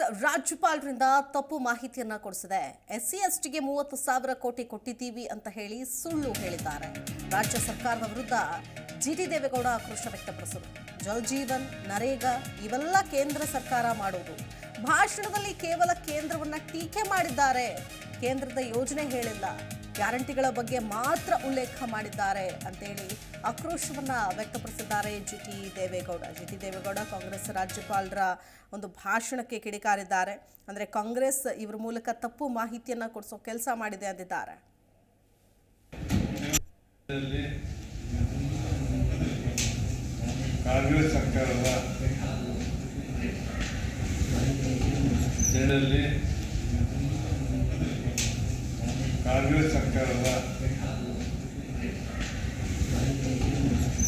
ರಾಜ್ಯಪಾಲರಿಂದ ತಪ್ಪು ಮಾಹಿತಿಯನ್ನ ಕೊಡಿಸಿದೆ. S C S ಟಿಗೆ ಮೂವತ್ತು ಸಾವಿರ ಕೋಟಿ ಕೊಟ್ಟಿದ್ದೀವಿ ಅಂತ ಹೇಳಿ ಸುಳ್ಳು ಹೇಳಿದ್ದಾರೆ. ರಾಜ್ಯ ಸರ್ಕಾರದ ವಿರುದ್ಧ ಜಿ ಟಿ ದೇವೇಗೌಡ ಆಕ್ರೋಶ ವ್ಯಕ್ತಪಡಿಸಿದರು. ಜಲ್ ಜೀವನ್, ನರೇಗಾ, ಇವೆಲ್ಲ ಕೇಂದ್ರ ಸರ್ಕಾರ ಮಾಡೋದು ಭಾಷಣದಲ್ಲಿ ಕೇವಲ ಕೇಂದ್ರವನ್ನ ಟೀಕೆ ಮಾಡಿದ್ದಾರೆ. ಕೇಂದ್ರದ ಯೋಜನೆ ಹೇಳಿಲ್ಲ. ಗ್ಯಾರಂಟಿಗಳ ಬಗ್ಗೆ ಮಾತ್ರ ಉಲ್ಲೇಖ ಮಾಡಿದ್ದಾರೆ ಅಂತೇಳಿ ಆಕ್ರೋಶವನ್ನ ವ್ಯಕ್ತಪಡಿಸಿದ್ದಾರೆ G T Devegowda. G T Devegowda Congress ರಾಜ್ಯಪಾಲರ ಒಂದು ಭಾಷಣಕ್ಕೆ ಕಿಡಿಕಾರಿದ್ದಾರೆ. ಅಂದ್ರೆ ಕಾಂಗ್ರೆಸ್ ಇವರ ಮೂಲಕ ತಪ್ಪು ಮಾಹಿತಿಯನ್ನ ಕೊಡಿಸೋ ಕೆಲಸ ಮಾಡಿದೆ ಅಂದಿದ್ದಾರೆ. ಕಾಂಗ್ರೆಸ್ ಸರ್ಕಾರದ ಜನರಲ್ಲಿ ಕಾಂಗ್ರೆಸ್ ಸರ್ಕಾರದ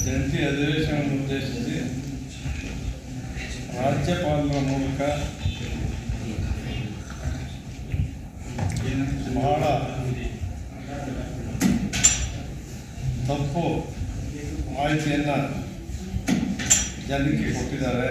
ಜಂಟಿ ಅಧಿವೇಶನವನ್ನು ಉದ್ದೇಶಿಸಿ ರಾಜ್ಯಪಾಲರ ಮೂಲಕ ಬಹಳ ತಪ್ಪು ಮಾಹಿತಿಯನ್ನು ಜನಕ್ಕೆ ಕೊಟ್ಟಿದ್ದಾರೆ.